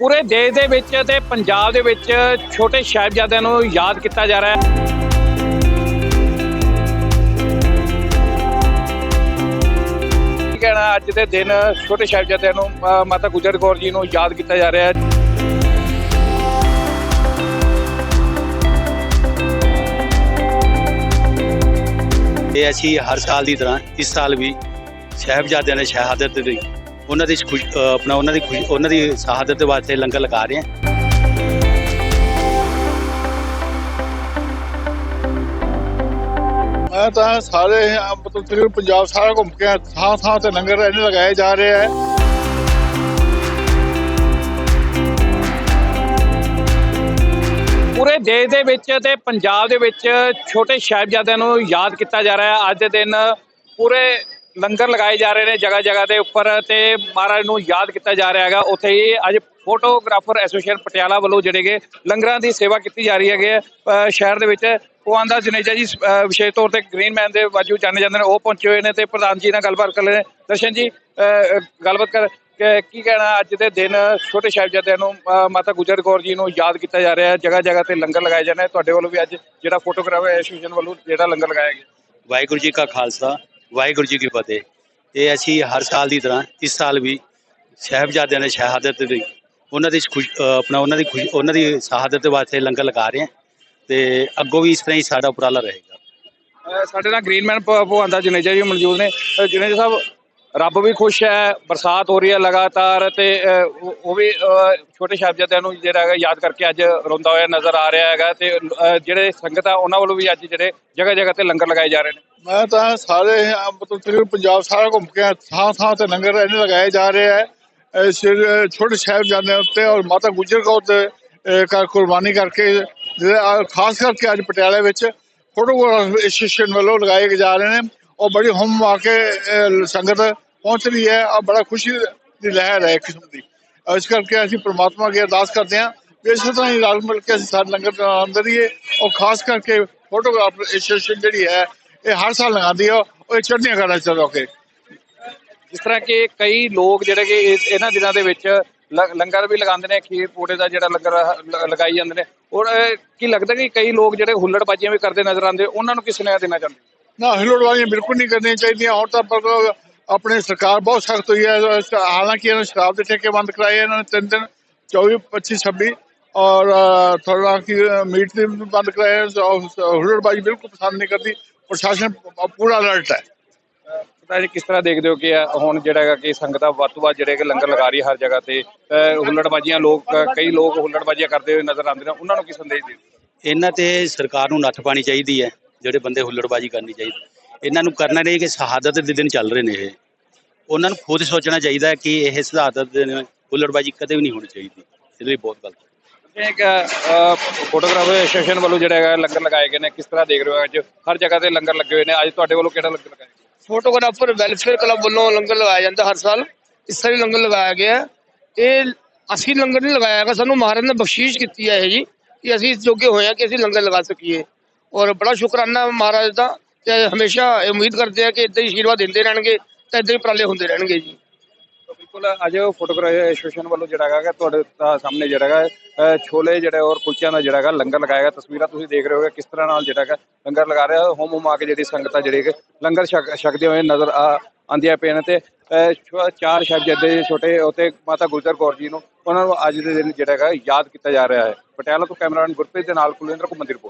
ਪੂਰੇ ਦੇਸ਼ ਦੇ ਵਿੱਚ ਤੇ ਪੰਜਾਬ ਦੇ ਵਿੱਚ ਛੋਟੇ ਸਾਹਿਬਜ਼ਾਦਿਆਂ ਨੂੰ ਯਾਦ ਕੀਤਾ ਜਾ ਰਿਹਾ ਹੈ। ਕੀ ਕਹਿਣਾ ਅੱਜ ਦੇ ਦਿਨ ਛੋਟੇ ਸਾਹਿਬਜ਼ਾਦਿਆਂ ਨੂੰ ਅ, ਮਾਤਾ ਗੁਜਰ ਕੌਰ ਜੀ ਨੂੰ ਯਾਦ ਕੀਤਾ ਜਾ ਰਿਹਾ ਹੈ। ਇਹ ਅਸੀਂ ਹਰ ਸਾਲ ਦੀ ਤਰ੍ਹਾਂ ਇਸ ਸਾਲ ਵੀ ਸਾਹਿਬਜ਼ਾਦਿਆਂ ਨੇ ਸ਼ਹਾਦਤ ਦੀ ਉਹਨਾਂ ਦੀ ਖੁਸ਼ ਅ, ਆਪਣਾ ਉਹਨਾਂ ਦੀ ਖੁਸ਼ ਉਹਨਾਂ ਦੀ ਸ਼ਹਾਦਤ ਦੇ ਵਾਸਤੇ ਲੰਗਰ ਲਗਾ ਰਹੇ ਹਾਂ। ਮੈਂ ਤਾਂ ਸਾਰੇ ਅਹ, ਮਤਲਬ ਤਕਰੀਬਨ ਪੰਜਾਬ ਸਾਰਾ ਘੁੰਮ ਕੇ ਆਇਆ। ਥਾਂ ਥਾਂ ਤੇ ਲੰਗਰ ਇਹਨੇ ਲਗਾਏ ਜਾ ਰਹੇ ਹੈ ਪੂਰੇ ਦੇਸ਼ ਦੇ ਵਿੱਚ ਤੇ ਪੰਜਾਬ ਦੇ ਵਿੱਚ ਛੋਟੇ ਸਾਹਿਬਜ਼ਾਦਿਆਂ ਨੂੰ ਯਾਦ ਕੀਤਾ ਜਾ ਰਿਹਾ ਹੈ। ਅੱਜ ਦੇ ਦਿਨ ਪੂਰੇ ਲੰਗਰ ਲਗਾਏ ਜਾ ਰਹੇ ਨੇ ਜਗ੍ਹਾ ਜਗ੍ਹਾ ਦੇ ਉੱਪਰ ਤੇ ਮਹਾਰਾਜ ਨੂੰ ਯਾਦ ਕੀਤਾ ਜਾ ਰਿਹਾ ਹੈਗਾ। ਉੱਥੇ ਹੀ ਅੱਜ ਫੋਟੋਗ੍ਰਾਫਰ ਐਸੋਸੀਏਸ਼ਨ ਪਟਿਆਲਾ ਵੱਲੋਂ ਜਿਹੜੇ ਕਿ ਲੰਗਰਾਂ ਦੀ ਸੇਵਾ ਕੀਤੀ ਜਾ ਰਹੀ ਹੈਗੇ ਅ, ਸ਼ਹਿਰ ਦੇ ਵਿੱਚ ਪਵਾਂਦਾ ਜਨੇਜਾ ਜੀ ਵਿਸ਼ੇਸ਼ ਤੌਰ ਤੇ ਗ੍ਰੀਨ ਮੈਨ ਦੇ ਵਾਜੂ ਜਾਣੇ ਜਾਂਦੇ ਨੇ ਉਹ ਪਹੁੰਚੇ ਹੋਏ ਨੇ ਤੇ ਪ੍ਰਧਾਨ ਜੀ ਨਾਲ ਗੱਲਬਾਤ ਕਰ ਰਹੇ ਨੇ। ਦਰਸ਼ਨ ਜੀ ਗੱਲਬਾਤ ਕਰ ਕਿ ਕੀ ਕਹਿਣਾ ਅੱਜ ਦੇ ਦਿਨ ਛੋਟੇ ਸਾਹਿਬਜ਼ਾਦਿਆਂ ਨੂੰ ਮਾਤਾ ਗੁਜਰ ਕੌਰ ਜੀ ਨੂੰ ਯਾਦ ਕੀਤਾ ਜਾ ਰਿਹਾ ਹੈ। ਜਗ੍ਹਾ ਜਗ੍ਹਾ ਤੇ ਲੰਗਰ ਲਗਾਏ ਜਾਂਦੇ ਨੇ। ਤੁਹਾਡੇ ਵੱਲੋਂ ਵੀ ਅੱਜ ਜਿਹੜਾ ਫੋਟੋਗ੍ਰਾਫਰ ਐਸੋਸੀਏਸ਼ਨ ਵੱਲੋਂ ਜਿਹੜਾ ਲੰਗਰ ਲਗਾਇਆ ਗਿਆ। ਵਾਹਿਗੁਰੂ ਜੀ ਕਾ ਖਾਲਸਾ। ਵਾਹਿਗੁਰੂ ਜੀ ਕੀ ਫਤਿਹ। ਇਹ ਅਸੀਂ ਹਰ ਸਾਲ ਦੀ ਤਰ੍ਹਾਂ ਇਸ ਸਾਲ ਵੀ ਸਾਹਿਬਜ਼ਾਦਿਆਂ ਨੇ ਸ਼ਹਾਦਤ ਦੀ ਉਹਨਾਂ ਦੀ ਖੁਸ਼ ਆਪਣਾ ਉਹਨਾਂ ਦੀ ਖੁਸ਼ ਉਹਨਾਂ ਦੀ ਸ਼ਹਾਦਤ ਵਾਸਤੇ ਲੰਗਰ ਲਗਾ ਰਹੇ ਹਾਂ ਤੇ ਅੱਗੋਂ ਵੀ ਇਸ ਤਰ੍ਹਾਂ ਹੀ ਸਾਡਾ ਉਪਰਾਲਾ ਰਹੇਗਾ। ਸਾਡੇ ਨਾਲ ਗ੍ਰੀਨਮੈਨ ਭਗਵਾਨ ਜਨੇਜਾ ਜੀ ਮੌਜੂਦ ਨੇ। ਜਨੇਜਾ ਸਾਹਿਬ ਰੱਬ ਵੀ ਖੁਸ਼ ਹੈ, ਬਰਸਾਤ ਹੋ ਰਹੀ ਹੈ ਲਗਾਤਾਰ ਤੇ ਉਹ ਵੀ ਛੋਟੇ ਸਾਹਿਬਜ਼ਾਦਿਆਂ ਨੂੰ ਜਿਹੜਾ ਹੈਗਾ ਯਾਦ ਕਰਕੇ ਅੱਜ ਰੋਂਦਾ ਹੋਇਆ ਨਜ਼ਰ ਆ ਰਿਹਾ ਹੈਗਾ ਤੇ ਜਿਹੜੇ ਸੰਗਤ ਆ ਉਹਨਾਂ ਵੱਲੋਂ ਵੀ ਅੱਜ ਜਿਹੜੇ ਜਗ੍ਹਾ ਜਗ੍ਹਾ ਤੇ ਲੰਗਰ ਲਗਾਏ ਜਾ ਰਹੇ ਨੇ। ਮੈਂ ਤਾਂ ਸਾਰੇ ਮਤਲਬ ਤਕਰੀਬਨ ਪੰਜਾਬ ਸਾਰਾ ਘੁੰਮ ਕੇ ਥਾਂ ਥਾਂ ਤੇ ਲੰਗਰ ਇਹਨੇ ਲਗਾਏ ਜਾ ਰਹੇ ਹੈ। ਸ਼੍ਰੀ- ਛੋਟੇ ਸਾਹਿਬਜ਼ਾਦਿਆਂ ਉੱਤੇ ਔਰ ਮਾਤਾ ਗੁਜਰ ਕੌਰ ਦੇ ਕਰ ਕੁਰਬਾਨੀ ਕਰਕੇ, ਜਿਹੜੇ ਖਾਸ ਕਰਕੇ ਅੱਜ ਪਟਿਆਲੇ ਵਿੱਚ ਫੋਟੋਗ੍ਰਾਫ ਐਸੋਸੀਏਸ਼ਨ ਵੱਲੋਂ ਲਗਾਏ ਜਾ ਰਹੇ ਨੇ। ਉਹ ਬੜੀ ਹਮ ਆ ਕੇ ਸੰਗਤ ਪਹੁੰਚ ਰਹੀ ਹੈ। ਔਰ ਬੜਾ ਖੁਸ਼ੀ ਦੀ ਲਹਿਰ ਹੈ ਕਿਸਮ ਦੀ। ਇਸ ਕਰਕੇ ਅਸੀਂ ਪ੍ਰਮਾਤਮਾ ਅੱਗੇ ਅਰਦਾਸ ਕਰਦੇ ਹਾਂ ਕਿ ਇਸੇ ਤਰ੍ਹਾਂ ਹੀ ਰਲ ਮਿਲ ਕੇ ਅਸੀਂ ਸਾਰੇ ਲੰਗਰ ਅੰਦਰ ਰਹੀਏ। ਔਰ ਖਾਸ ਕਰਕੇ ਫੋਟੋਗ੍ਰਾਫਰ ਐਸੋਸੀਏਸ਼ਨ ਜਿਹੜੀ ਹੈ, ਇਹ ਹਰ ਸਾਲ ਲਗਾਉਂਦੀ ਹੈ। ਉਹ ਇਹ ਚੜ੍ਹਦੀਆਂ ਕਰਾਂ ਚ ਰੋਕੇ ਜਿਸ ਤਰ੍ਹਾਂ ਕਿ ਕਈ ਲੋਕ ਜਿਹੜੇ ਕਿ ਇਸ- ਇਹਨਾਂ ਦਿਨਾਂ ਦੇ ਵਿੱਚ ਲ- ਲੰਗਰ ਵੀ ਲਗਾਉਂਦੇ ਨੇ, ਖੀਰ ਪੂੜੇ ਦਾ ਜਿਹੜਾ ਲੰਗਰ ਲਗਾਈ ਜਾਂਦੇ ਨੇ। ਔਰ ਕੀ ਲੱਗਦਾ ਕਿ ਕਈ ਲੋਕ ਜਿਹੜੇ ਹੁੱਲੜਬਾਜ਼ੀਆਂ ਵੀ ਕਰਦੇ ਨਜ਼ਰ ਆਉਂਦੇ, ਉਹਨਾਂ ਨੂੰ ਕਿਸ ਨੇ ਦੇਣਾ ਚਾਹੁੰਦੇ? ਨਾ ਹਿਲੋੜਵਾਈਆਂ ਬਿਲਕੁਲ ਨਹੀਂ ਕਰਨੀਆਂ ਚਾਹੀਦੀਆਂ। ਹੁਣ ਤਾਂ ਪਰ ਆਪਣੇ ਸਰਕਾਰ ਬਹੁਤ ਸਖਤ ਹੋਈ ਹੈ। ਹਾਲਾਂਕਿ ਇਹਨਾਂ ਨੇ ਸ਼ਰਾਬ ਦੇ ਠੇਕੇ ਬੰਦ ਕਰਾਏ ਇਹਨਾਂ ਨੇ ਤਿੰਨ ਦਿਨ 24 25 26 ਔਰ ਥੋੜਾ ਕਿ ਮੀਟ ਦੇ ਬੰਦ ਕਰਾਏ ਹੁਲੜਬਾਜੀ ਬਿਲਕੁਲ ਪਸੰਦ ਨਹੀਂ ਕਰਦੀ। ਪ੍ਰਸ਼ਾਸਨ ਪੂਰਾ ਅਲਰਟ ਹੈ। ਪਤਾ ਜੀ ਕਿਸ ਤਰ੍ਹਾਂ ਦੇਖਦੇ ਹੋ ਕਿ ਹੁਣ ਜਿਹੜਾ ਹੈਗਾ ਕਿ ਸੰਗਤਾਂ ਵੱਧ ਤੋਂ ਵੱਧ ਜਿਹੜੇ ਕਿ ਲੰਗਰ ਲਗਾ ਰਹੀ ਹੈ ਹਰ ਜਗ੍ਹਾ ਤੇ ਹੁੱਲੜਬਾਜ਼ੀਆਂ ਲੋਕ ਕਈ ਲੋਕ ਹੁੱਲੜਬਾਜ਼ੀਆਂ ਕਰਦੇ ਹੋਏ ਨਜ਼ਰ ਆਉਂਦੇ ਨੇ। ਉਹਨਾਂ ਨੂੰ ਕੀ ਸੰਦੇਸ਼ ਦੇ ਇਹਨਾਂ ਤੇ ਸਰਕਾਰ ਨੂੰ ਨੱਥ ਪਾਣੀ ਚਾਹੀਦੀ ਹੈ। ਜਿਹੜੇ ਬੰਦੇ ਹੁੱਲੜਬਾਜੀ ਕਰਨੀ ਚਾਹੀਦੀ ਇਹਨਾਂ ਨੂੰ ਕਰਨਾ ਨਹੀਂ ਕਿ ਸ਼ਹਾਦਤ ਦੇ ਦਿਨ ਚੱਲ ਰਹੇ ਨੇ ਇਹ। ਉਹਨਾਂ ਨੂੰ ਖੁਦ ਸੋਚਣਾ ਚਾਹੀਦਾ ਕਿ ਇਹ ਸ਼ਹਾਦਤ ਦੇ ਦਿਨ ਹੁੱਲੜਬਾਜੀ ਕਦੇ ਵੀ ਨਹੀਂ ਹੋਣੀ ਚਾਹੀਦੀ। ਇਹਦੇ ਲਈ ਬਹੁਤ ਗਲਤ ਹੈ। ਇੱਕ ਫੋਟੋਗ੍ਰਾਫਰ ਐਸੋਸੀਏਸ਼ਨ ਵੱਲੋਂ ਜਿਹੜਾ ਹੈਗਾ ਲੰਗਰ ਲਗਾਏ ਗਏ ਨੇ ਕਿਸ ਤਰ੍ਹਾਂ ਦੇਖ ਰਹੇ ਹੋ ਅੱਜ? ਹਰ ਜਗ੍ਹਾ ਤੇ ਲੰਗਰ ਲੱਗੇ ਹੋਏ ਨੇ। ਅੱਜ ਤੁਹਾਡੇ ਵੱਲੋਂ ਕਿਹੜਾ ਲੰਗਰ ਲਗਾਇਆ ਫੋਟੋਗ੍ਰਾਫਰ ਵੈਲਫੇਅਰ ਕਲੱਬ ਵੱਲੋਂ ਲੰਗਰ ਲਗਾਇਆ ਜਾਂਦਾ ਹਰ ਸਾਲ। ਇਸ ਸਾਲ ਲੰਗਰ ਲਗਾਇਆ ਗਿਆ। ਇਹ ਅਸੀਂ ਲੰਗਰ ਨਹੀਂ ਲਗਾਇਆ ਹੈਗਾ। ਸਾਨੂੰ ਮਹਾਰਾਜ ਨੇ ਬਖਸ਼ੀਸ਼ ਕੀਤੀ ਹੈ ਇਹ ਜੀ ਕਿ ਅਸੀਂ ਇਸ ਜੋਗੇ ਹੋਏ ਹਾਂ ਕਿ ਅਸੀਂ ਲੰਗਰ ਲਗਾ ਸਕੀਏ। ਔਰ ਬੜਾ ਸ਼ੁਕਰਾਨਾ ਮਹਾਰਾਜ ਦਾ ਤੇ ਹਮੇਸ਼ਾ ਉਮੀਦ ਕਰਦੇ ਆ ਕਿ ਇਦਾਂ ਹੀ ਆਸ਼ੀਰਵਾਦ ਦਿੰਦੇ ਰਹਿਣਗੇ ਤੇ ਇਦਾਂ ਹੀ ਉਪਰਾਲੇ ਹੁੰਦੇ ਰਹਿਣਗੇ ਜੀ। ਬਿਲਕੁਲ ਅੱਜ ਫੋਟੋਗ੍ਰਾਫੀ ਐਸੋਸੀਏਸ਼ਨ ਵੱਲੋਂ ਜਿਹੜਾ ਹੈਗਾ ਤੁਹਾਡੇ ਸਾਹਮਣੇ ਜਿਹੜਾ ਹੈਗਾ ਛੋਲੇ ਜਿਹੜੇ ਔਰ ਕੁਲਚਿਆਂ ਦਾ ਜਿਹੜਾ ਹੈਗਾ ਲੰਗਰ ਲਗਾਇਆ ਤਸਵੀਰਾਂ ਤੁਸੀਂ ਦੇਖ ਰਹੇ ਹੋਗੇ ਕਿਸ ਤਰ੍ਹਾਂ ਨਾਲ ਜਿਹੜਾ ਹੈਗਾ ਲੰਗਰ ਲਗਾ ਰਿਹਾ। ਹੋਮ ਹੋਮ ਆ ਕੇ ਜਿਹੜੀ ਸੰਗਤਾਂ ਜਿਹੜੀ ਲੰਗਰ ਛਕ ਛਕਦੇ ਹੋਏ ਨਜ਼ਰ ਆ ਆਉਂਦੀਆਂ ਪਈਆਂ ਨੇ ਤੇ ਚਾਰ ਛੋ- ਚਾਰ ਸਾਹਿਬਜ਼ਾਦੇ ਛੋਟੇ ਉਤੇ ਮਾਤਾ ਗੁਲਜਰ ਕੌਰ ਜੀ ਨੂੰ ਉਹਨਾਂ ਨੂੰ ਅੱਜ ਦੇ ਦਿਨ ਜਿਹੜਾ ਹੈਗਾ ਯਾਦ ਕੀਤਾ ਜਾ ਰਿਹਾ ਹੈ। ਪਟਿਆਲਾ ਤੋਂ ਕੈਮਰਾਮੈਨ ਗੁਰਪ੍ਰੀਤ ਦੇ ਨਾਲ ਕੁਲਵਿੰਦਰ ਘੁੰਮਣ